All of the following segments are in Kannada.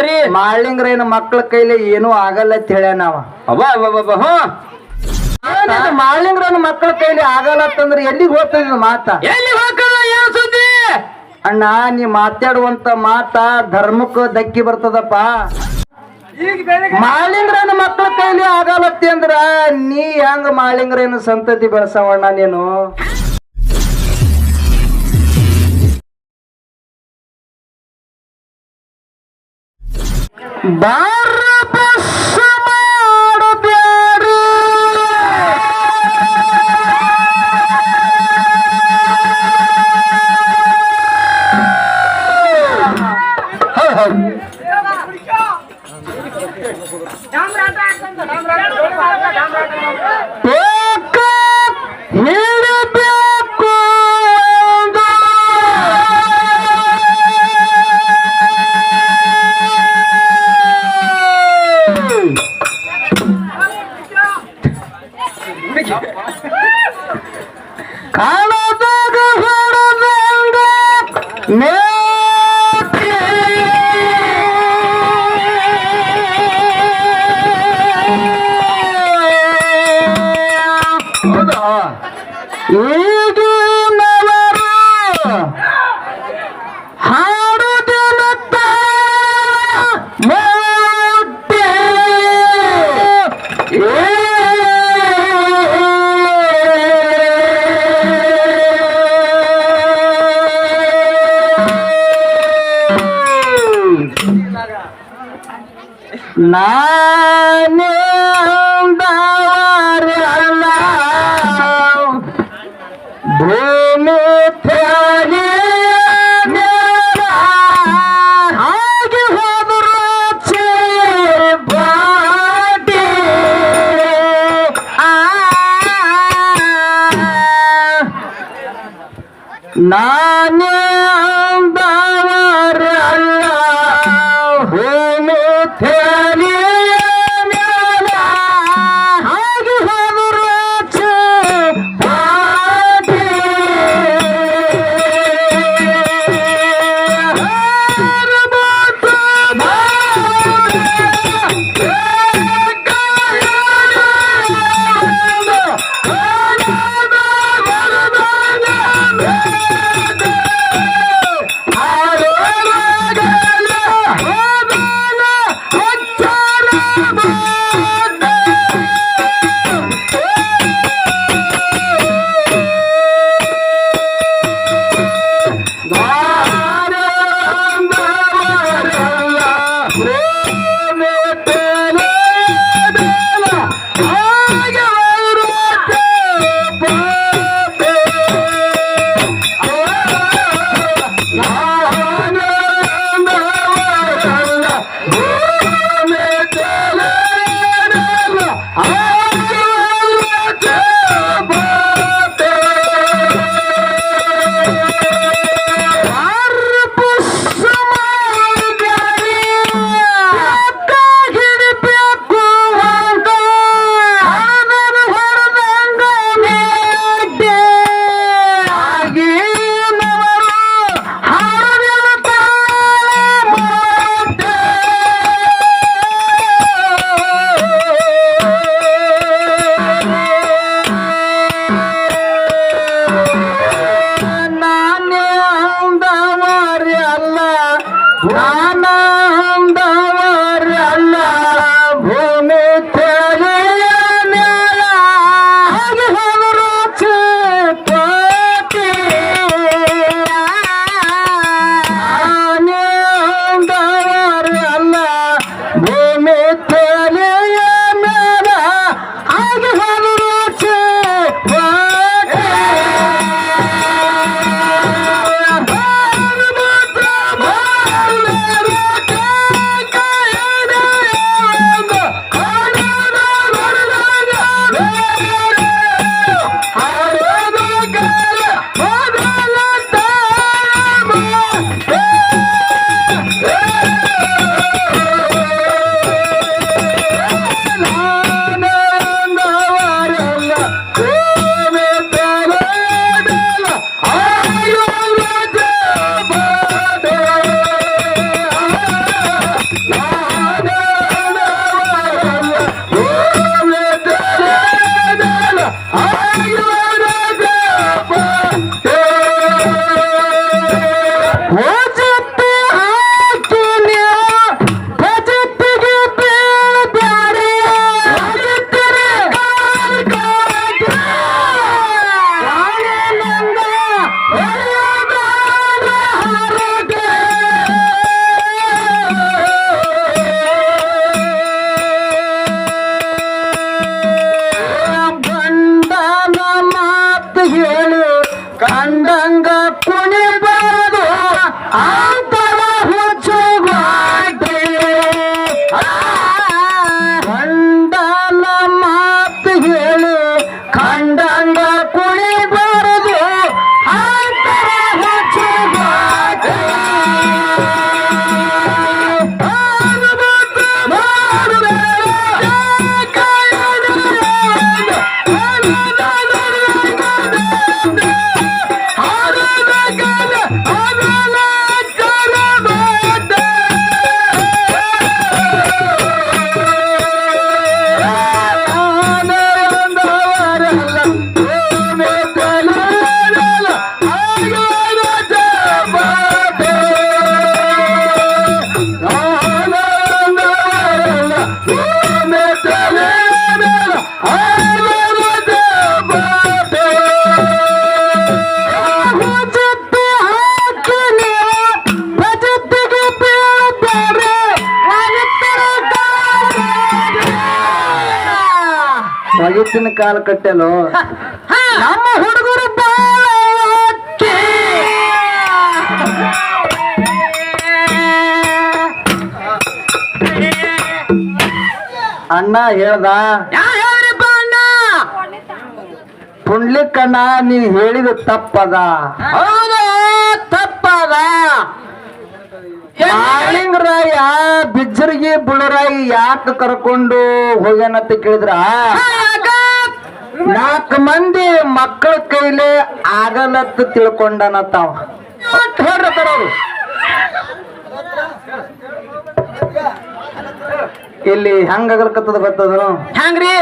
ಹೇಳ್ಯಾನ್ರಿ ಮಾಳಿಂಗ್ರೇನ ಮಕ್ಳ ಕೈಲಿ ಏನೂ ಆಗಲ್ಲ ಅಂತ ಹೇಳ್ಯಾನವ ಅವ. ಅವ ಮಾಳಿಂಗ್ರನ ಮಕ್ಳ ಕೈಲಿ ಆಗಲ್ಲ ಅಂತಂದ್ರೆ ಎಲ್ಲಿಗೆ ಹೋಗ್ತದ ಮಾತ? ಎಲ್ಲಿ ಹೋಗಲ್ಲ ಏನು ಸುದ್ದಿ? ಅಣ್ಣ ನೀ ಮಾತಾಡುವಂತ ಮಾತ ಧರ್ಮಕ್ಕ ಧಕ್ಕಿ ಬರ್ತದಪ್ಪ. ಮಾಳಿಂಗ್ರನ ಮಕ್ಳ ಕೈಲಿ ಆಗಲತ್ತಿ ಅಂದ್ರ ನೀ ಹೆಂಗ ಮಾಳಿಂಗ್ರೇನ ಸಂತತಿ ಬೆಳೆಸವಣ್ಣ ನೀನು? ಮಾಡಬ್ಯಾಡ್ರಿ. ಬೇಕ ಹಿಡಬೇಕು আল্লাহ Ah! ಕಾಲ ಕಟ್ಟೆಲು ನಮ್ಮ ಹುಡುಗರು ಅಣ್ಣ ಹೇಳ್ದ? ಪುಂಡ್ಲಿಕ್ಕಣ್ಣ ನೀ ಹೇಳಿದ ತಪ್ಪದ. ತಪ್ಪದ. ಆಳಿಂಗರಾಯ ಬಿಜ್ಜರಿಗೆ ಬುಳರಾಯಿ ಯಾಕೆ ಕರ್ಕೊಂಡು ಹೋಗ್ಯಾನಂತ ಕೇಳಿದ್ರ? ನಾಲ್ಕು ಮಂದಿ ಮಕ್ಕಳ ಕೈಲಿ ಆಗಲತ್ತ ತಿಳ್ಕೊಂಡನ ತಾವ ಇಲ್ಲಿ ಹೆಂಗ ಆಗಲ್ಕತ್ತದ ಬರ್ತದ ಹೆಂಗ್ರಿ?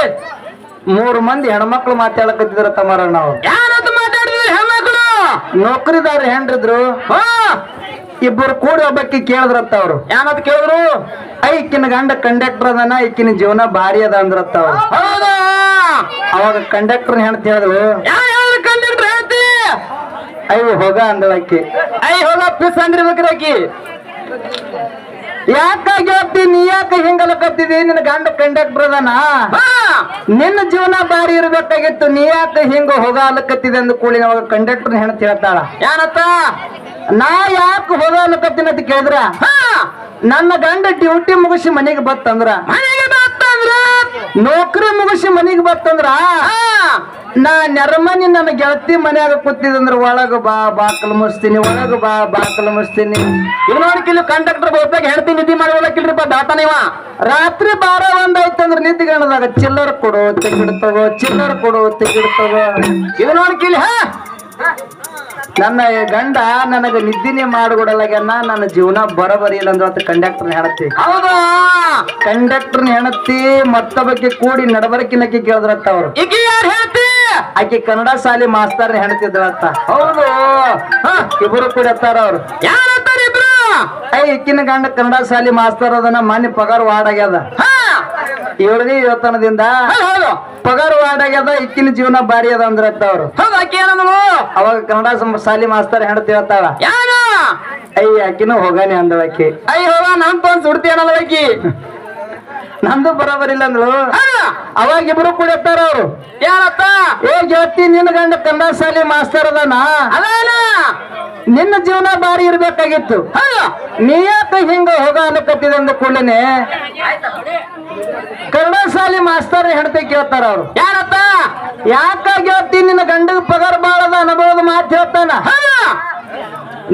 ಮೂರು ಮಂದಿ ಹೆಣ್ಮಕ್ಳು ಮಾತಾಡಕತ್ತಿದ್ರ ತಮಾರಣ್ಣ ನಾವು ಹೆಣ್ಮಕ್ಳು? ನೌಕರಿದಾರ ಹೆಂಡ್ರಿದ್ರು. ಹಾ. ಇಬ್ಬರು ಕೂಡಿ ಒಬ್ಬಕ್ಕೆ ಕೇಳಿದ್ರತ್ತ ಅವ್ರು. ಏನಂತ ಕೇಳಿದ್ರು? ಐಕಿನ ಗಂಡ ಕಂಡಕ್ಟರ್ ಅದನ ಈಕಿನ ಜೀವನ ಭಾರಿ ಅದ ಅಂದ್ರತ್ತ ಅವ್ರು. ಹೌದಾ? ಅವಾಗ ಕಂಡಕ್ಟರ್ ಹೆಣ್ತಿ ಹೇಳಿದ್ರು ಕಂಡಿಡ್ರಿ ಹೇಳ್ತಿ ಅಯ್ಯೋ ಹೋಗ ಅಂದಳಕ್ಕಿ ಐ ಹೋಗ ಪಿಸ್ ಅಂದ್ರಿ ಬೇಕ್ರಾಕಿ ಯಾಕಾಗಿ ಹೇಳ್ತಿ ನೀ ಯಾಕೆ ಹಿಂಗಲಕತ್ತಿದಿ ನಿನ್ನ ಗಂಡ ಕಂಡಕ್ಟರ್ ಅದನ. ಹಾ ನಿನ್ನ ಜೀವನ ಬಾರಿ ಇರ್ಬೇಕಾಗಿತ್ತು ನೀ ಯಾಕೆ ಹಿಂಗ ಹೋಗ ಅಲಕತ್ತಿದೆ ಅಂದ ಕೂಡಿ ಅವಾಗ ಕಂಡಕ್ಟರ್ ಹೆಣ್ತಿ ಹೇಳ್ತಾಳ. ಯಾನತ್ತ? ನಾ ಯಾಕೆ ಹೋಗ ಅಲಕತ್ತೀನಿ ಅಂತ ಕೇಳಿದ್ರ? ಹಾ. ನನ್ನ ಗಂಡ ಡ್ಯೂಟಿ ಮುಗಿಸಿ ಮನೆಗೆ ಬತ್ತಂದ್ರ ಮನೆಗೆ ನೌಕರಿ ಮುಗಿಸಿ ಮನೆಗೆ ಬತ್ತಂದ್ರ ನಾ ನೆರಮನಿ ನನ್ನ ಗೆಳತಿ ಮನ್ಯಾಗ ಕೂತಿದಂದ್ರ ಒಳಗ ಬಾ ಬಾಕಲ್ ಮುಸ್ತೀನಿ ಒಳಗ ಬಾ ಬಾಕಲ್ ಮುಸ್ತೀನಿ ಇವ್ ನೋಡ್ಕಿಲ್ಲ ಕಂಡಕ್ಟರ್ ಬಹುತೇಕ ಹೆಂಡತಿ ನಿಧಿ ಮಾಡ್ಕೊಳಕಿಲ್ರಿಪ್ಪ ದಾಟ ನೀವ ರಾತ್ರಿ ಬಾರ ಒಂದ್ ಐತಂದ್ರ ನಿದ್ದಿಗಣದಾಗ ಚಿಲ್ಲರ್ ಕೊಡು ತೆಗಿಡ್ ತಗೋ ಚಿಲ್ಲರ್ ಕೊಡು ತೆಗಿಡ್ ತಗೋ. ಇವ್ ನೋಡ್ಕಿಲ್ಲ ಹಾ. ನನ್ನ ಗಂಡ ನನಗ ನಿದ್ದಿನೇ ಮಾಡಿಕೊಡಲಾಗ್ಯಾನ ನನ್ನ ಜೀವನ ಬರಬರಿ ಇಲ್ಲ ಅಂದ್ರೆ ಕಂಡಕ್ಟರ್ ಹೇಳತ್ತಿ ಹೌದಾ? ಕಂಡಕ್ಟರ್ ಹೆಣತಿ ಮತ್ತೊಬ್ಬಕ್ಕೆ ಕೂಡಿ ನಡಬರಕಿನಕ್ಕೆ ಕೇಳದ್ರತ್ತ ಅವ್ರು. ಈಗ ಯಾರು ಹೇಳ್ತಿ ಆಕೆ ಕನ್ನಡ ಶಾಲೆ ಮಾಸ್ತರ್ ಹೆಣತಿದ್ರತ್ತ ಹೌದು. ಇಬ್ಬರು ಕೂಡ ಅತ್ತಾರ ಅವ್ರು. ಯಾರಂತಾರ ಇಬ್ರು? ಐ ಇಕ್ಕಿನ ಗಂಡ ಕನ್ನಡ ಶಾಲೆ ಮಾಸ್ತರ್ ಅದನ್ನ ಮನೆ ಪಗಾರ ವಾರ್ಡ್ ಆಗ್ಯದ. ಹಾ. ಹೌದು ಹೌದು. ಪಗಾರ ವಾರ್ಡ್ ಆಗ್ಯದ ಇಕ್ಕಿನ ಜೀವನ ಬಾರಿ ಅದ ಅಂದ್ರತ್ತ ಅವ್ರು. ಅವಾಗ ಕನ್ನಡ ಶಾಲಿ ಮಾಸ್ತರ್ ಹೆಣತಿ ಹೇಳ್ತಾಳ. ಅಯ್ಯ ಆಕಿನೂ ಹೋಗಾನೆ ಅಂದಳಕಿ ಅಯ್ಯ ಹೋಗ ನಮ್ ತೊಂದ್ ಸುಡ್ತಿ ಅನ್ನಲ್ಲ ಆಕಿ ನಂದು ಬರೋಬರಿಲ್ಲ ಅಂದ್ಳು. ಹಾ ಅವಾಗ ಇಬ್ರು ಕೂಡ ಅವ್ರು. ಯಾರತ್ತ? ಏ ಜಾತಿ ನಿನ್ನ ಗಂಡ ಕನ್ನಡ ಶಾಲಿ ಮಾಸ್ತರ್ ಅದಾನ? ನಿನ್ನ ಜೀವನ ಬಾರಿ ಇರ್ಬೇಕಾಗಿತ್ತು. ಹೌದು. ನೀ ಯಾಕ ಹಿಂಗ ಹೋಗ ಅನ್ಕತ್ತಿದೆ ಅಂದ ಕೂಡಲೇ ಕನ್ನಡ ಶಾಲಿ ಮಾಸ್ತರ್ ಹೆಂಡತಿ ಕೇಳ್ತಾರ ಅವ್ರು. ಯಾರತ್ತ? ಯಾಕ ಹೇಳ್ತೀನಿ ನಿನ್ನ ಗಂಡಗ ಪಗಾರ ಬಾಳದ ಅನುಭವದ ಮಾತು ಹೇಳ್ತಾನ.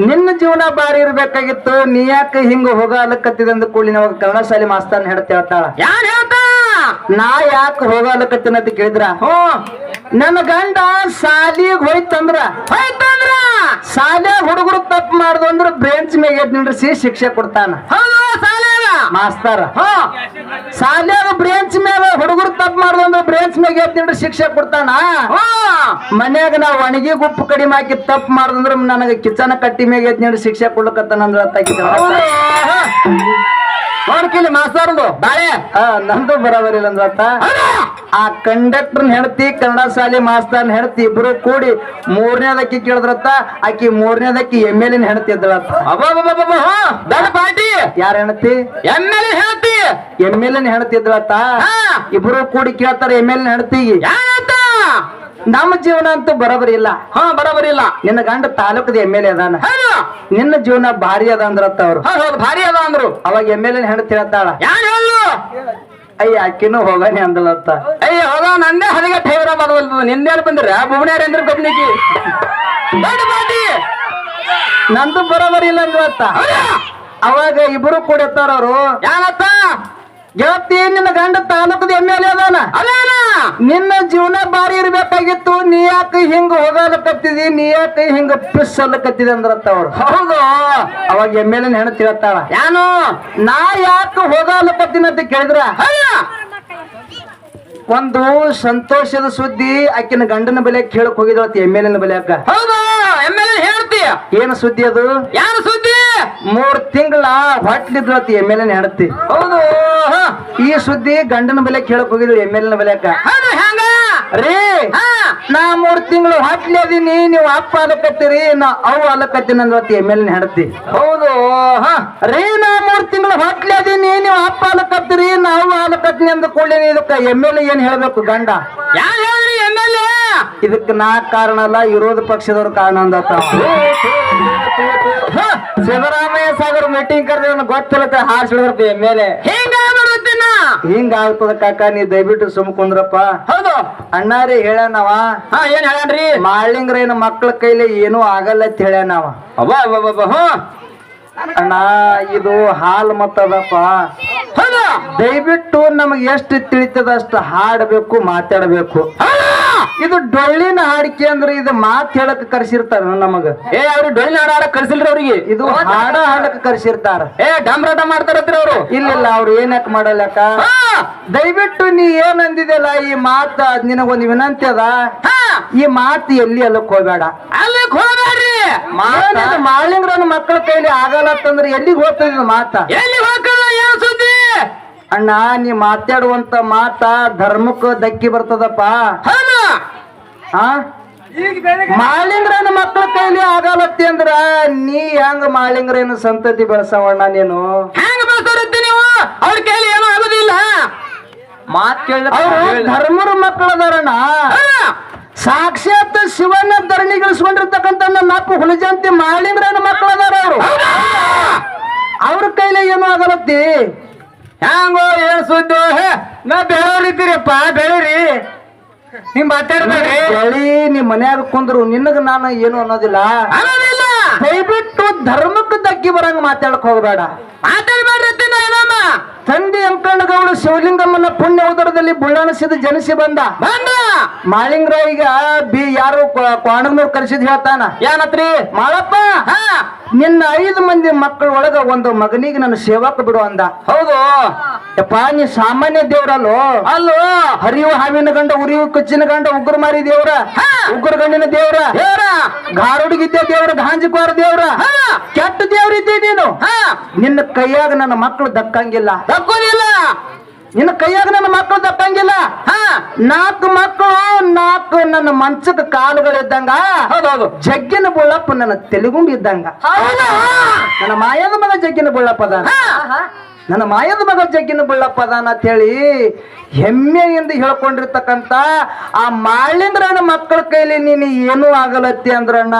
ನಿನ್ನ ಜೀವನ ಬಾರಿ ಇರ್ಬೇಕಾಗಿತ್ತು ನೀ ಯಾಕೆ ಹಿಂಗ ಹೋಗ ಅಲಕತ್ತಿದೆ ಅಂದ ಕೂಡಲೇ ಅವಾಗ ಕನ್ನಡ ಶಾಲಿ ಮಾಸ್ತರ್ ಹೆಣ್ತಿ ಹೇಳ್ತಾಳ. ಯಾರು ಹೇಳ್ತಾ? ನಾ ಯಾಕೆ ಹೋಗ ಅಲಕತ್ತೀನಿ ಅಂತ ಕೇಳಿದ್ರ? ಹ್ಞೂ. ನನ್ನ ಗಂಡ ಶಾಲಿಗ್ ಹೋಯ್ತಂದ್ರ. ಹೋಯ್ತಂದ್ರ? ಶಾಲೆ ಹುಡುಗರು ತಪ್ಪು ಮಾಡ್ದು ಅಂದ್ರ ಬ್ರೆಂಚ್ ಮೇಲೆ ನಿಂದ್ರಿಸಿ ಶಿಕ್ಷೆ ಕೊಡ್ತಾನ. ಹೌದು ಮಾಸ್ತರ. ಹಾ. ಸಾಲ್ಯಾಗ ಬ್ರೇಂಚ್ ಮೇಲೆ ಹುಡುಗರು ತಪ್ಪು ಮಾಡ್ದು ಅಂದ್ರೆ ಬ್ರೇಂಚ್ ಮೇಲೆ ಎದ್ ನಿಂದ್ರಿ ಶಿಕ್ಷೆ ಕೊಡ್ತಾನ? ಹಾ. ಮನ್ಯಾಗ ನಾ ಒಣಗಿ ಗುಪ್ಪು ಕಡಿಮೆ ಹಾಕಿ ತಪ್ಪು ಮಾಡುದಂದ್ರ ನನಗೆ ಕಿಚನ ಕಟ್ಟಿ ಮೇಲೆ ಎದ್ ನಿಂದ್ರಿ ಶಿಕ್ಷೆ ಕೊಡ್ಲಕತ್ತಾನಂದ್ರ ಹೌದು. ನೋಡ್ಕಿಲ್ಲಿ ಮಾಸ್ತರ್ದು ಬಾಳೆ. ಹಾ ನಂದು ಬರೋಬರಿಲ್ಲ ಅಂದ್ರ ಆ ಕಂಡಕ್ಟರ್ ಹೆಂಡತಿ ಕನ್ನಡ ಶಾಲೆ ಮಾಸ್ತರ್ನ ಹೆಂಡತಿ ಇಬ್ರು ಕೂಡಿ ಮೂರನೇದಕ್ಕಿ ಕೇಳಿದ್ರತ್ತ ಆಕಿ ಮೂರನೇದಕ್ಕಿ ಎಂ ಎಲ್ ಎನ್ ಹೆಂಡತಿ ದೊಡ್ಡ ಪಾರ್ಟಿ. ಯಾರ ಹೆಂಡತಿ? ಎಂ ಎಲ್ ಎನ್ ಹೇಳ್ತಿ ಎಂ ಎಲ್ ಎನ್ ಹೆಂಡತಿ ಇದ್ರತ್ತ ಹಾ. ಇಬ್ರು ಕೂಡಿ ಕೇಳ್ತಾರ ಎಂ ಎಲ್ ಹೆಂಡತಿಗೆ ಹೆಂಡತಿ ನಮ್ಮ ಜೀವನ ಅಂತೂ ಬರೋಬರಿ ಇಲ್ಲ. ಹಾ ಬರೋಬರಿಲ್ಲ ನಿನ್ನ ಗಂಡ ತಾಲೂಕದ ಎಂ ಎಲ್ ಎ ಅದಾನ ನಿನ್ನ ಜೀವನ ಭಾರಿ ಅದ ಅಂದ್ರತ್ತ ಅವ್ರು. ಭಾರಿ ಅದ ಅಂದ್ರು. ಅವಾಗ ಎಂ ಎಲ್ ಎನ್ ಹೆಂಡತಿ ಹೇಳ್ತಾಳ. ಯಾರು ಹೇಳು ಅಯ್ಯ ಅಕ್ಕಿನೂ ಹೋಗಾನೆ ಅಂದಳತ್ತ ಅಯ್ಯ, ಹೋಗ, ನಂದೇ ಹದಿಗೆಟ್ಟ ಠೇವರ ಬರವಲ್ದು ಬಂದಿರ ಬಂದ್ರ ಭುವನೇರ ಅಂದ್ರೆ ಪಾರ್ಟಿ ನಂದು ಬರೋಬರಿ ಇಲ್ಲ ಅಂದ್ರತ್ತ ಅವಾಗ ಇಬ್ರು ಕೂಡಿರ್ತಾರ ಅವರು ಯಾರತ್ತ? ಗೆಳತಿ ನಿನ್ನ ಗಂಡ ತಾಲೂಕದ ಎಂ ಎಲ್ ಎದಾನ ಅದಾನ? ಅದೇನ. ನಿನ್ನ ಜೀವನ ಬಾರಿ ಇರ್ಬೇಕಾಗಿತ್ತು ನೀ ಯಾಕೆ ಹಿಂಗ ಹೋಗಲಕತ್ತಿದಿ ನೀ ಯಾಕೆ ಹಿಂಗ ಪಿಸ್ ಅಲ್ಲಕತ್ತಿದಿ ಅಂದ್ರತ್ತ ಅವ್ರು. ಹೌದು. ಅವಾಗ ಎಂ ಎಲ್ ಎನ್ ಹೆಣ್ತಿರತ್ತಾಳ ತಿಳ್ತಾಳ ಯಾನು? ನಾ ಯಾಕೆ ಹೋಗಲಕತ್ತೀನಿ ಅಂತ ಕೇಳಿದ್ರ? ಒಂದು ಸಂತೋಷದ ಸುದ್ದಿ ಆಕಿನ ಗಂಡನ ಬೆಲೆ ಕೇಳಕ್ ಹೋಗಿದ್ರತ್ತ ಎಂ ಎಲ್ ಎನ್ ಬೆಲೆಯಾಕ ಹೌದು? ಎಂ ಎಲ್ ಎ ಹೇಳ್ತಿ? ಏನು ಸುದ್ದಿ ಅದು? ಯಾರು ಸುದ್ದಿ? ಮೂರ್ ತಿಂಗಳ ಹೊಟ್ಲಿದ್ರತ್ತ ಎಂ ಎಲ್ ಎನ್ ಹೌದು ಹ. ಈ ಸುದ್ದಿ ಗಂಡನ ಬೆಲೆ ಕೇಳಕ್ ಹೋಗಿದ್ರು ಎಂ ಎಲ್ ಎನ್ ಬೆಲೆಯಾಕ ಹೌದು ಹೆಂಗ? ರೀ ಹಾ. ನಾ ಮೂರ್ ತಿಂಗಳು ಹೊಟ್ಲಿ ಅದೀನಿ ನೀವು ಅಪ್ಪ ಅಲಕತ್ತೀರಿ ನಾ ಅವು ಅಲಕತ್ತೀನಿ ಅಂದ್ರೆ ಎಂ ಎಲ್ ಎನ್ ಹೆಣತಿ ಹೌದು ಹ. ರೀ ನಾ ತಿಂಗಳು ಹೊಟ್ಲೆ ಅದೀನಿ ನೀವು ಅಪ್ಪ ಹಾಲಕತ್ತೀರಿ ನಾವು ಹಾಲಕತ್ನಿ ಅಂದ ಕೂಡಲೇ ಇದಕ್ಕ ಎಂ ಎಲ್ ಏನ್ ಹೇಳ್ಬೇಕು ಗಂಡ? ಯಾರು ಹೇಳ್ರಿ ಎಂ ಎಲ್ ಎ ಇದಕ್ಕೆ ನಾ ಕಾರಣ ಅಲ್ಲ ವಿರೋಧ ಪಕ್ಷದವ್ರ ಕಾರಣ ಅಂದತ್ತ. ಸಿದ್ದರಾಮಯ್ಯ ಸಾಗರ್ ಮೀಟಿಂಗ್ ಕರೆದ್ರೆ ಗೊತ್ತಿಲ್ಲತ್ತೆ ಹಾರಿಸಿಡ್ರಪ್ಪ ಎಂ ಎಲ್ ಎ ಹಿಂಗ ಆಗ್ತದ ಕಾಕ ನೀ ದಯವಿಟ್ಟು ಸುಮ್ ಕುಂದ್ರಪ್ಪ. ಹೌದು. ಅಣ್ಣಾರಿ ಹೇಳ್ಯಾನವ ಹಾ ಏನ್ ಹೇಳನ್ರಿ ಮಾಳಿಂಗ್ರೇನ ಮಕ್ಳ ಕೈಲಿ ಏನೂ ಆಗಲ್ಲ ಅಂತ ಹೇಳ್ಯಾನವ ಅಬ್ಬ ಹ್ಞೂ ಅಣ್ಣ ಇದು ಹಾಲ್ ಮತ್ತದಪ್ಪ. ದಯವಿಟ್ಟು ನಮಗೆ ಎಷ್ಟು ತಿಳಿತದ ಅಷ್ಟು ಹಾಡಬೇಕು ಮಾತಾಡಬೇಕು. ಇದು ಡೊಳ್ಳಿನ ಹಾಡಿಕೆ ಅಂದ್ರೆ ಇದು ಮಾತ್ ಹೇಳಕ್ ಕರ್ಸಿರ್ತಾರ ನಮಗ. ಏ ಅವ್ರು ಡೊಳ್ಳಿನ ಹಾಡ ಹಾಡಕ್ ಕರ್ಸಿಲ್ರಿ ಅವ್ರಿಗೆ. ಇದು ಹಾಡ ಹಾಡಕ್ ಕರ್ಸಿರ್ತಾರ. ಏ ಡಮ್ರಾಟ ಮಾಡ್ತಾರತ್ರಿ ಅವರು. ಇಲ್ಲ ಅವ್ರು ಏನಕ್ ಮಾಡಲಕ್ಕ ದಯವಿಟ್ಟು ನೀ ಏನ್ ಅಂದಿದೆಲ್ಲ ಈ ಮಾತ ನಿನಗೊಂದು ವಿನಂತಿ ಅದ? ಈ ಮಾತು ಎಲ್ಲಿ ಅಲ್ಲಕ್ ಹೋಗ್ಬೇಡ? ಅಲ್ಲಕ್ ಹೋಗ್ಬೇಡ್ರಿ. ಮಾಳಿಂಗ್ರನ ಮಕ್ಕಳ ಕೈಲಿ ಆಗಲ್ಲ ಅಂತಂದ್ರೆ ಎಲ್ಲಿಗೆ ಹೋಗ್ತದ ಮಾತ? ಎಲ್ಲಿ ಹೋಗ್ತದ ಏನು ಸುದ್ದಿ? ಅಣ್ಣ ನೀ ಮಾತಾಡುವಂತ ಮಾತ ಧರ್ಮಕ್ಕ ದಕ್ಕಿ ಬರ್ತದಪ್ಪ. ಹೌದು. ಆ? ಮಾಳಿಂಗ್ರನ ಮಕ್ಕಳ ಕೈಲಿ ಆಗಲತ್ತಿ ಅಂದ್ರ ನೀ ಹೆಂಗ ಮಾಲಿಂಗ್ರನ ಸಂತತಿ ಬೆಳೆಸವಣ್ಣ ನೀನು? ಹೆಂಗ ಬೆಳ್ತಾರತ್ತಿ ನೀವು? ಅವ್ರ ಕೈಲಿ ಏನೂ ಆಗುದಿಲ್ಲ. ಮಾತ್ ಕೇಳಿದ್ರೆ ಧರ್ಮರ ಮಕ್ಕಳದಾರಣ್ಣ ಸಾಕ್ಷಾತ್ ಶಿವನ ಧರಣಿಗಳಿಸ್ಕೊಂಡಿರ್ತಕ್ಕಂಥ ನನ್ನ ಅಪ್ಪ ಹುಲಿಜಂತಿ ಮಾಳಿಂಗ್ರನ ಮಕ್ಕಳದಾರ ಅವರು. ಅವ್ರ ಕೈಲಿ ಏನು ಆಗಲತ್ತಿ ಹ್ಯಾಂಗೋ ಏನ್ ಸುದ್ದಿ? ಹೇ, ನಾ ಬೆಳೋರಿದ್ದೀರಪ್ಪ ಬೆಳೀರಿ ನಿಮ್ ಮಾತಾಡ್ಬೇಡ್ರಿ. ಹೇಳಿ ನಿಮ್ ಮನ್ಯಾಗ ಕುಂದ್ರು ನಿನಗ ನಾನು ಏನು ಅನ್ನೋದಿಲ್ಲ. ದಯವಿಟ್ಟು ಧರ್ಮಕ್ಕೆ ತಗ್ಗಿ ಬರಂಗ ಮಾತಾಡಕ್ ಹೋಗ್ಬೇಡ. ತಂದೆ ಅಂಕಣ್ಣಗೌಡ ಶಿವಲಿಂಗಮ್ಮನ ಪುಣ್ಯ ಉದರದಲ್ಲಿ ಬುಳ್ಳಾಣಿಸಿದ ಜನಿಸಿ ಬಂದ. ಈಗ ಬಿ ಯಾರು ಕ್ವಾಣಗ್ನವ್ರು ಕರೆಸಿದ್ ಹೇಳ್ತಾನ. ಏನತ್ರಿ? ಮಾಳಪ್ಪ ಹಾ. ನಿನ್ನ ಐದು ಮಂದಿ ಮಕ್ಕಳ ಒಳಗ ಒಂದು ಮಗನಿಗೆ ನನ್ನ ಸೇವಕ ಬಿಡು ಅಂದ. ಹೌದು. ಯಪ್ಪ ನೀ ಸಾಮಾನ್ಯ ದೇವ್ರಲ್ಲೋ? ಅಲ್ಲೋ? ಹರಿಯುವ ಹಾವಿನ ಗಂಡ ಉರಿಯುವ ಕಚ್ಚಿನ ಗಂಡ ಉಗ್ರ ಮಾರಿ ದೇವ್ರ. ಹಾ. ಉಗ್ರ ಗಂಡಿನ ದೇವ್ರ. ದೇವ್ರ? ಗಾಂಜಿಕ ದೇವ್ರ ಗಾಂಜಿಕೋರ ದೇವ್ರ. ಹಾ. ಕೆಟ್ಟ ದೇವ್ರಿದ್ದೆ ನೀನು. ಹಾ. ನಿನ್ನ ಕೈಯಾಗ ನನ್ನ ಮಕ್ಕಳು ದಕ್ಕಂಗಿಲ್ಲ. ದಕ್ಕೋದಿಲ್ಲ. ನಿನ್ನ ಕೈಯಾಗ ನನ್ನ ಮಕ್ಕಳು ದಕ್ಕಂಗಿಲ್ಲ. ಹಾ. ನಾಲ್ಕು ಮಕ್ಕಳು ನಾಲ್ಕು ನನ್ನ ಮಂಚದ ಕಾಲುಗಳಿದ್ದಂಗ. ಹೌದೌದು. ಜಗ್ಗಿನ ಬುಳ್ಳಪ್ಪ ನನ್ನ ತೆಲುಗುಂಬ ಇದ್ದಂಗ ನನ್ನ ಮಾಯದ ಮಗ ಜಗ್ಗಿನ ಬುಳ್ಳಪ್ಪ ಅದಾನ. ನನ್ನ ಮಾಯದ ಮಗ ಜಗ್ಗಿನ ಬಳ್ಳಪ್ಪ ಅದಾನ ಅಂತ ಹೇಳಿ ಹೆಮ್ಮೆಯಿಂದ ಹೇಳ್ಕೊಂಡಿರ್ತಕ್ಕಂತ ಆ ಮಾಳಿಂದ್ರನ ಮಕ್ಕಳ ಕೈಲಿ ನೀನು ಏನೂ ಆಗಲತ್ತಿ ಅಂದ್ರಣ್ಣ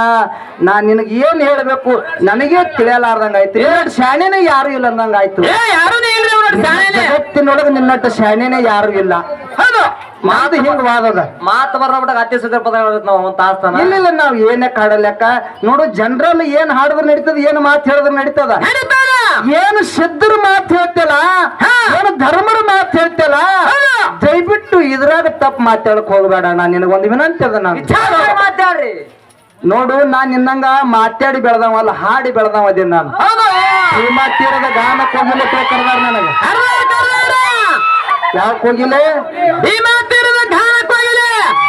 ನಾ ನಿನಗೆ ಏನ್ ಹೇಳಬೇಕು? ನನಗೆ ತಿಳಿಯಲಾರ್ದಂಗ ಆಯ್ತು ಶಾಣೆನೇ ಯಾರು ಇಲ್ಲ ಅಂದಂಗ ಆಯ್ತು ಏ ಯಾರು ಜಗತ್ತಿನೊಳಗೆ ನಿನ್ನಟ್ಟು ಶಾಣೆನೇ ಯಾರು ಇಲ್ಲ. ಹೌದು. ಮಾತು ಹಿಂಗ್ ವಾದದ ಮಾತು ಬರ್ಬಿಟ್ಟಾಗ ಅತಿ ಸುಂದರ ಪದ ನಾವು ಒಂದು ತಾಸ್ತಾನ ಇಲ್ಲ ಇಲ್ಲ ನಾವ್ ಏನೇ ಕಾಡಲೆಕ್ಕ ನೋಡು ಜನರಲ್ ಏನ್ ಹಾಡಿದ್ರೆ ನಡೀತದ ಏನ್ ಮಾತು ಹೇಳಿದ್ರು ನಡೀತದ? ಏನು ಸಿದ್ಧರ ಮಾತು ಹೇಳ್ತಲ್ಲ. ಏನು ಧರ್ಮರ ಮಾತು ಹೇಳ್ತಲ್ಲ ದಯವಿಟ್ಟು ಇದ್ರಾಗ ತಪ್ಪು ಮಾತಾಡಕ್ ಹೋಗ್ಬೇಡ ನಾ ನಿನಗೊಂದು ವಿನಂತಿ ಅದ ನಾನು. ಮಾತಾಡ್ರಿ ನೋಡು ನಾನ್ ನಿನ್ನಂಗ ಮಾತಾಡಿ ಬೆಳೆದವಲ್ಲ ಹಾಡಿ ಬೆಳೆದವ ಅದೇ ನಾನು. ಗಾನ ಈ ಮಾತಿರದ ಗಾನಕ್ಕೆ ಹೋಗಿಲ್ಲ ಕರ್ದಾರ ನನಗೆ. ಯಾಕೆ ಹೋಗಿಲ್ಲ? ಈ ತೀರದ ಗಾನಕ್ಕೆ ಹೋಗಿಲ್ಲ.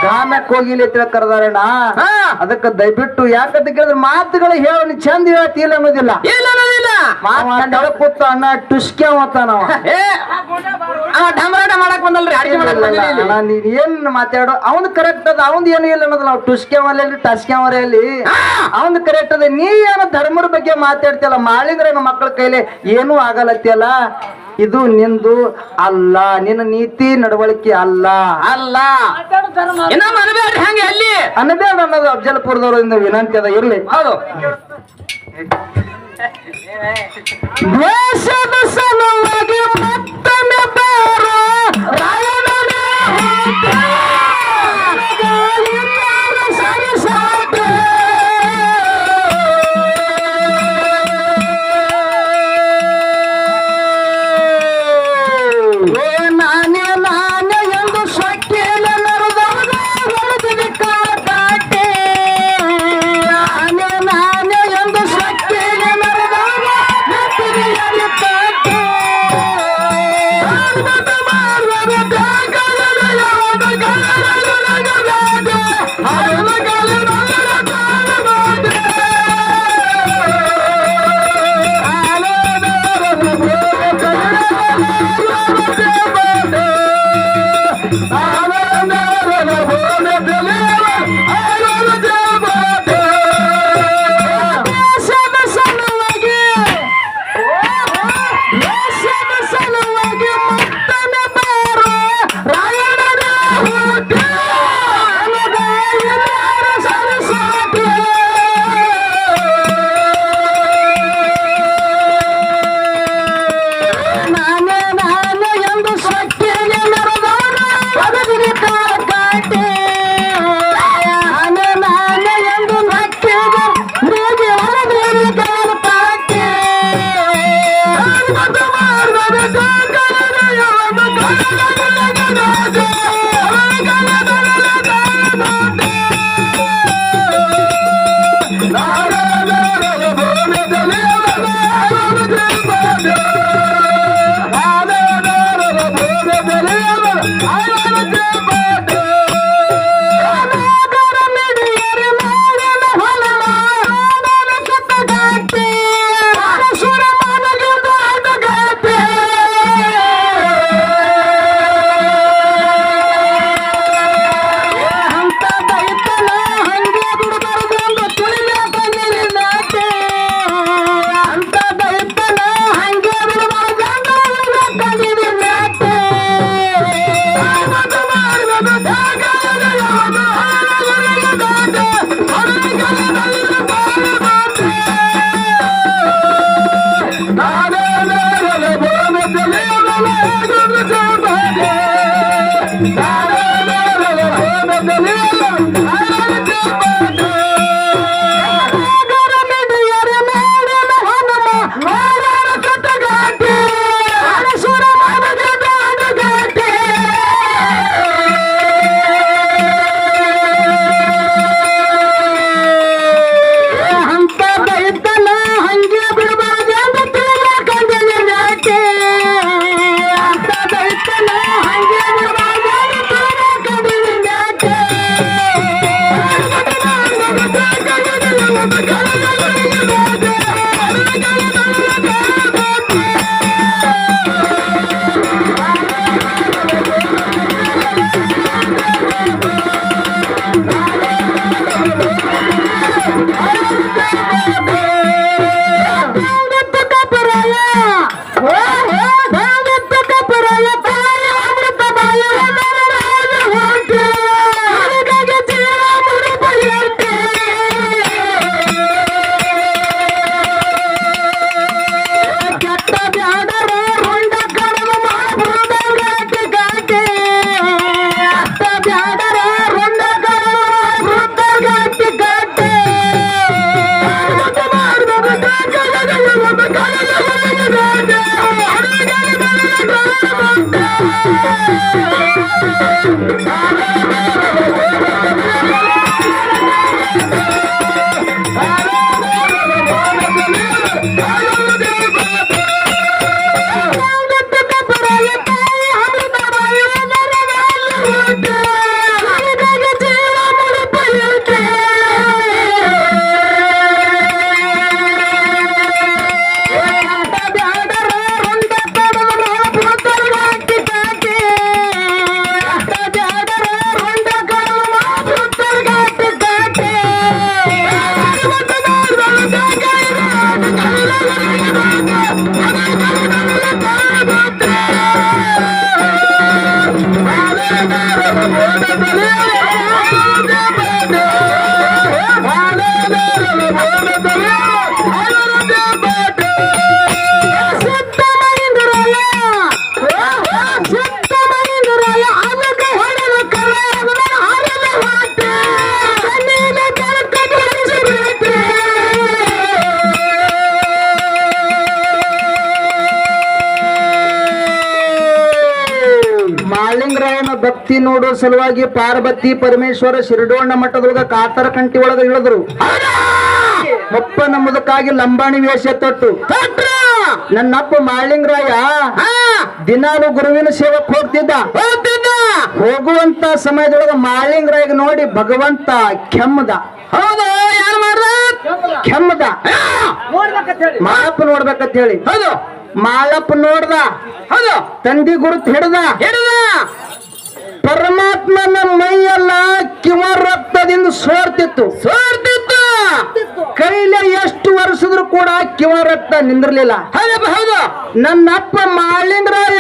ಗಾನಕ್ಕೆ ಹೋಗಿಲ್ಲ ತಿಳ ಕರ್ದಾರಣ್ಣ. ಹಾ. ಅದಕ್ಕೆ ದಯವಿಟ್ಟು ಯಾಕಂತ ಕೇಳಿದ್ರೆ ಮಾತುಗಳು ಹೇಳೋ ನೀ ಚಂದ ಹೇಳ್ತಿಲ್ಲ ಅನ್ನೋದಿಲ್ಲ. ಇಲ್ಲ ಅನ್ನೋದಿಲ್ಲ. ಅಣ್ಣ ಕೂತ ಅಣ್ಣ ಟುಸ್ಕೆ ನಾವು ಏ ಆ ಡಂಬರಾಟ ಮಾಡಕ್ ಬಂದಲ್ರಿ ಅಡಿಗೆ ಮಾಡಕ್ ಬಂದಿಲ್ಲ ನೀನ್ ಏನ್ ಮಾತಾಡೋ ಅವನು ಕರೆಕ್ಟ್ ಅದ ಅವನ್ ಏನು ಇಲ್ಲ ಅನ್ನೋದು ನಾವು ಟುಸ್ಕೆ ಅಲ್ಲಿ ಟಸ್ಕೆ ಅಲ್ಲಿ ಅವನು ಕರೆಕ್ಟ್ ಅದ ನೀ ಏನು ಧರ್ಮದ ಬಗ್ಗೆ ಮಾತಾಡ್ತಿಯಲ್ಲ ನಮ್ಮ ಮಕ್ಕಳ ಕೈಲಿ ಏನೂ ಆಗಲತ್ತಿಯಲ್ಲ ಇದು ನಿಂದು ಅಲ್ಲ ನಿನ್ನ ನೀತಿ ನಡವಳಿಕೆ ಅಲ್ಲ. ಅಲ್ಲ. ಇನ್ನ ಮನಬೇಡ್ರಿ ಹಂಗೆ ಅಲ್ಲಿ. ಅನ್ನಬೇಡ ಅನ್ನೋದು ಅಫ್ಜಲ್ಪುರದವರಿಂದ ವಿನಂತಿ ಅದ ಇರ್ಲಿ. ಹೌದು. ದೇಶದ ಸಲುವಾಗಿ Música ಮಾಳಿಂಗರಾಯನ ಭಕ್ತಿ ನೋಡೋ ಸಲುವಾಗಿ ಪಾರ್ವತಿ ಪರಮೇಶ್ವರ ಶಿರಡೋಣ ಮಠದೊಳಗ ಕಾತರ ಕಂಠಿ ಒಳಗ ಇಳಿದ್ರು. ಅಪ್ಪ ನಮ್ಮದಕ್ಕಾಗಿ ಲಂಬಾಣಿ ವೇಷ ತೊಟ್ಟು. ನನ್ನಪ್ಪ ಮಾಳಿಂಗರಾಯ ದಿನಾಲು ಗುರುವಿನ ಸೇವಕ್ ಹೋಗ್ತಿದ್ದ. ಹೋಗುವಂತ ಸಮಯದೊಳಗ ಮಾಳಿಂಗರಾಯಗ ನೋಡಿ ಭಗವಂತ ಕೆಮ್ಮದ. ಹೌದಾ ಯಾರು ಮಾಡ್ದ? ಕೆಮ್ಮದ. ಮಾಳಪ್ಪ ನೋಡ್ಬೇಕಂತ ಹೇಳಿ. ಹೌದು. ಮಾಳಪ್ಪ ನೋಡ್ದ. ಹೌದು. ತಂದಿ ಗುರುತ್ ಹಿಡ್ದ. ಹಿಡ್ದ. ಪರಮಾತ್ಮನ ಮೈಯೆಲ್ಲ ಕಿವ ರಕ್ತದಿಂದ ಸೋರ್ತಿತ್ತು. ಸೋರ್ತಿತ್ತು. ಕೈಲಿ ಎಷ್ಟು ವರ್ಷದ್ರು ಕೂಡ ಕಿವ ರಕ್ತ ನಿಂದಿರ್ಲಿಲ್ಲ. ಹೌದು ನನ್ನಪ್ಪ ಮಾಳಿಂಗರಾಯ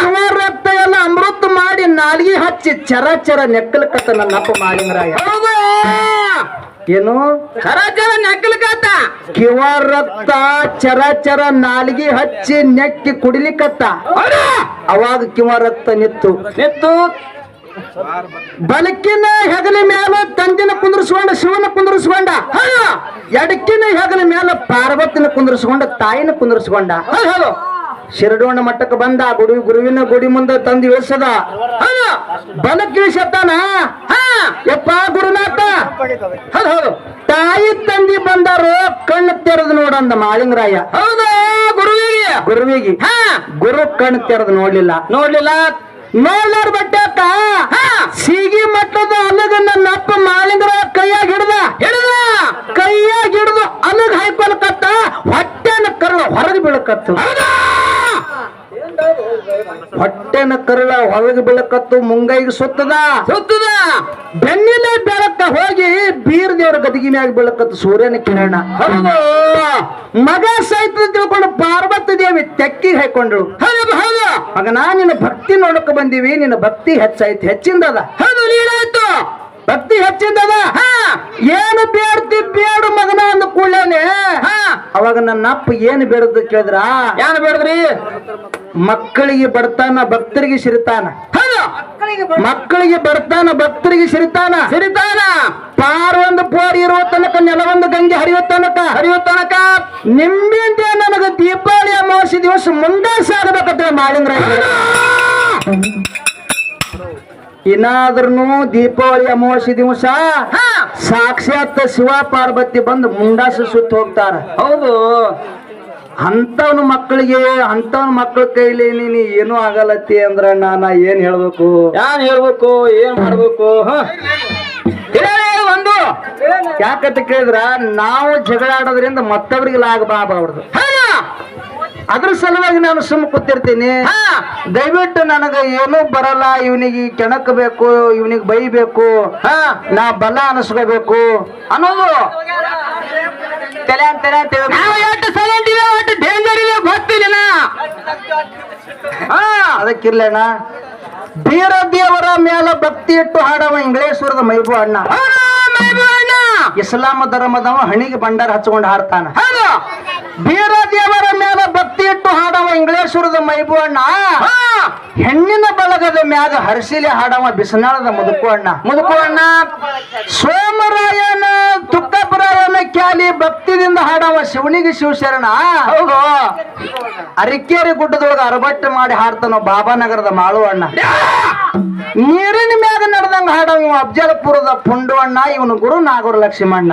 ಕಿವ ರಕ್ತ ಎಲ್ಲ ಅಮೃತ ಮಾಡಿ ನಾಲ್ಗಿ ಹಚ್ಚಿ ಚರ ಚರ ನೆಕ್ಕಲಕತ್ತ ನನ್ನಪ್ಪ ಮಾಳಿಂಗರಾಯ ಹೌದು. ಏನು? ಸರಾಚರ ನಕ್ಕಲಕತ್ತ ಕಿವ ರಕ್ತ ಚರ ಚರ ನಾಲ್ಗಿ ಹಚ್ಚಿ ನೆಕ್ಕಿ ಕುಡಿಲಿಕತ್ತ ಅವಾಗ ಕಿವ ರಕ್ತ ನಿತ್ತು. ನಿತ್ತು. ಬಲಕಿನ ಹೆಗಲ ಮ್ಯಾಲ ತಂದಿನ ಕುಂದ್ರಿಸ್ಕೊಂಡ ಶಿವನ ಕುಂದರ್ಸ್ಕೊಂಡ. ಎಡಕಿನ ಹೆಗಲ ಮೇಲೆ ಪಾರ್ವತಿನ ಕುಂದ್ರಿಸ್ಕೊಂಡ ತಾಯಿನ ಕುಂದರ್ಸ್ಕೊಂಡ. ಹಲೋ ಶಿರಡೋಣ ಮಟ್ಟಕ್ಕೆ ಬಂದ ಗುಡಿ ಗುರುವಿನ ಗುಡಿ ಮುಂದೆ ತಂದು ಇಳಿಸದ. ಬಲಕ್ಕಿಳಿಸತ್ತಾನ? ಯಪ್ಪ ಗುರುನಾಥ. ಹೌದು ಹೌದು. ತಾಯಿ ತಂದಿ ಬಂದಾರು ಕಣ್ಣು ತೆರೆದು ನೋಡಂದ ಮಾಳಿಂಗರಾಯ. ಹೌದು ಗುರುವಿಗೆ. ಗುರುವಿಗೆ. ಹ ಗುರು ಕಣ್ಣು ತೆರೆದು ನೋಡ್ಲಿಲ್ಲ. ನೋಡ್ಲಿಲ್ಲ. ನೋಡ್ಲಾರ ಬಟ್ಟಕ್ಕ? ಹಾ ಸೀಗಿ ಮಟ್ಟದ ಅನ್ನದನ್ನ ನನ್ನ ಅಪ್ಪ ಮಾಲಿಂಗರ ಕೈಯಾಗ ಹಿಡ್ದ. ಹಿಡಿದ. ಕೈಯಾಗ ಹಿಡಿದು ಅಲಗ್ ಹಾಯ್ಕೊಳಕತ್ತ ಹೊಟ್ಟೆನ ಕರ್ಳು ಹೊರಗೆ ಬೀಳಕತ್ತು ಹೌದಾ ಹೊಟ್ಟೆನ ಕರಳ ಹೊರಗೆ ಬೆಳಕತ್ತು ಮುಂಗೈಗೆ ಸುತ್ತದ. ಸುತ್ತದ. ಬೆನ್ನಿಲೆ ಬೆಳಕ ಹೋಗಿ ಬೀರ್ ದೇವ್ರ ಗದಗಿನಾಗ ಬೆಳಕತ್ತು ಸೂರ್ಯನ ಕಿರಣ. ಹೌದು. ಮಗ ಸಹಿತ ತಿಳ್ಕೊಂಡು ಪಾರ್ವತಿ ದೇವಿ ತೆಕ್ಕಿ ಹಾಕೊಂಡಳು. ಹೌದು ಹೌದು. ಮಗನ ನಿನ್ನ ಭಕ್ತಿ ನೋಡಕ್ ಬಂದೀವಿ ನಿನ್ನ ಭಕ್ತಿ ಹೆಚ್ಚಾಯ್ತು ಹೆಚ್ಚಿಂದದ ಹೌದು ಲೀಡಾಯ್ತು ಭಕ್ತಿ ಹೆಚ್ಚಿಂದದ ಹಾ. ಏನು ಬೇಡ್ತಿ ಬೇಡು ಮಗನ ಅಂದ ಕೂಡಲೇನೆ. ಹಾ. ಅವಾಗ ನನ್ನ ಅಪ್ಪ ಏನು ಬೇಡದ ಕೇಳಿದ್ರ? ಏನು ಬೇಡದ್ರಿ? ಮಕ್ಕಳಿಗೆ ಬಡತಾನ ಭಕ್ತರಿಗೆ ಸಿರಿತಾನ ಹೌದು. ಮಕ್ಕಳಿಗೆ ಬರ್ತಾನ. ಭಕ್ತರಿಗೆ ಸಿರಿತಾನ ಸಿರಿತಾನ ಪಾರೊಂದು ಪೋರಿ ಪೋರ್ ಇರೋ ತನಕ ನೆಲವೊಂದು ಗಂಗೆ ಹರಿಯೋ ತನಕ ಹರಿಯೋ ತನಕ. ನಿಮ್ಮಿಂದ ನನಗ ದೀಪಾವಳಿ ಅಮಾವಾಸ್ಯ ದಿವಸ ಮುಂದೆ ಸಾಗಬೇಕಂತ ಮಾಡಿದ್ರ ಇನ್ನಾದ್ರೂ ದೀಪಾವಳಿ ಅಮಾವಾಸ್ಯ ದಿವಸ ಹಾ. ಸಾಕ್ಷಾತ್ ಶಿವ ಪಾರ್ವತಿ ಬಂದು ಮುಂಡಾಸ ಸುತ್ತ ಹೋಗ್ತಾರ. ಹೌದು. ಅಂತವನ ಮಕ್ಕಳಿಗೆ ಅಂತವನ ಮಕ್ಕಳ ಕೈಲಿ ನೀನು ಏನು ಆಗಲತ್ತಿ ಅಂದ್ರ ನಾನ ಏನ್ ಹೇಳ್ಬೇಕು? ಯಾನ್ ಹೇಳ್ಬೇಕು ಏನ್ ಮಾಡ್ಬೇಕು ಒಂದು. ಯಾಕಂತ ಕೇಳಿದ್ರ ನಾವು ಜಗಳ ಆಡೋದ್ರಿಂದ ಮತ್ತೊಬ್ರಿಗೆ ಲಾಭ ಬಾಬಾರ್ದು ಹೌದು. ಅದ್ರ ಸಲುವಾಗಿ ನಾನು ಸುಮ್ಮ ಕೂತಿರ್ತೀನಿ. ಹಾ. ದಯವಿಟ್ಟು ನನಗೆ ಏನೂ ಬರಲ್ಲ ಇವನಿಗೆ ಕೆಣಕಬೇಕು ಇವನಿಗೆ ಬೈಬೇಕು. ಹಾ. ನಾ ಬಲ ಅನಿಸ್ಕೋಬೇಕು. ಅನ್ನೋದು. ತಲೆ ಅಂತ ತಲೆ ಅಂತ ಹೇಳ್ಬೇಕು. ನಾವು ಎಷ್ಟು ಸೈಲೆಂಟ್ ಇದೆ ಒಟ್ಟು ಡೇಂಜರ್ ಇದೆ ಗೊತ್ತಿಲ್ಲ ಹಾ ಅದಕ್ಕಿರ್ಲೇನ ಬೀರ ದೇವರ ಮೇಲ ಭಕ್ತಿ ಇಟ್ಟು ಹಾಡವ ಇಂಗ್ಲೇಶ್ವರದ ಮೈಬು ಅಣ್ಣ. ಇಸ್ಲಾಂ ಧರ್ಮದವ ಹಣಿಗೆ ಬಂಡಾರ ಹಚ್ಕೊಂಡು ಹಾಡ್ತಾನ. ಬೀರ ದೇವರ ಮೇಲೆ ಭಕ್ತಿ ಇಟ್ಟು ಹಾಡವ ಇಂಗ್ಲೇಶ್ವರದ ಮೈಬು ಅಣ್ಣ. ಹೆಣ್ಣಿನ ಬಳಗದ ಮ್ಯಾಗ ಹರ್ಸಿಲೆ ಹಾಡವ ಬಿಸನಾಳದ ಮುದುಕು ಅಣ್ಣ ಮುದುಕು ಅಣ್ಣ ಸೋಮರಾಯನ ತುಕ್ಕಪರಾಯನ ಕ್ಯಾಲಿ ಭಕ್ತಿದಿಂದ ಹಾಡವ ಶಿವನಿಗೆ ಶಿವಶರಣ. ಹೌದು. ಅರಿಕೇರಿ ಗುಡ್ಡದೊಳಗ ಅರಬಟ್ಟು ಮಾಡಿ ಹಾಡ್ತಾನ ಬಾಬಾನಗರದ ಮಾಳು ಅಣ್ಣ ನೀರಿನ ಮ್ಯಾಗ ನಡೆದಂಗ ಹಾಡವ ಅಫ್ಜಲ್ಪುರದ ಪುಂಡು ಅಣ್ಣ ಇವನು ಗುರು ನಾಗೂರು ಲಕ್ಷ್ಮಣ್ಣ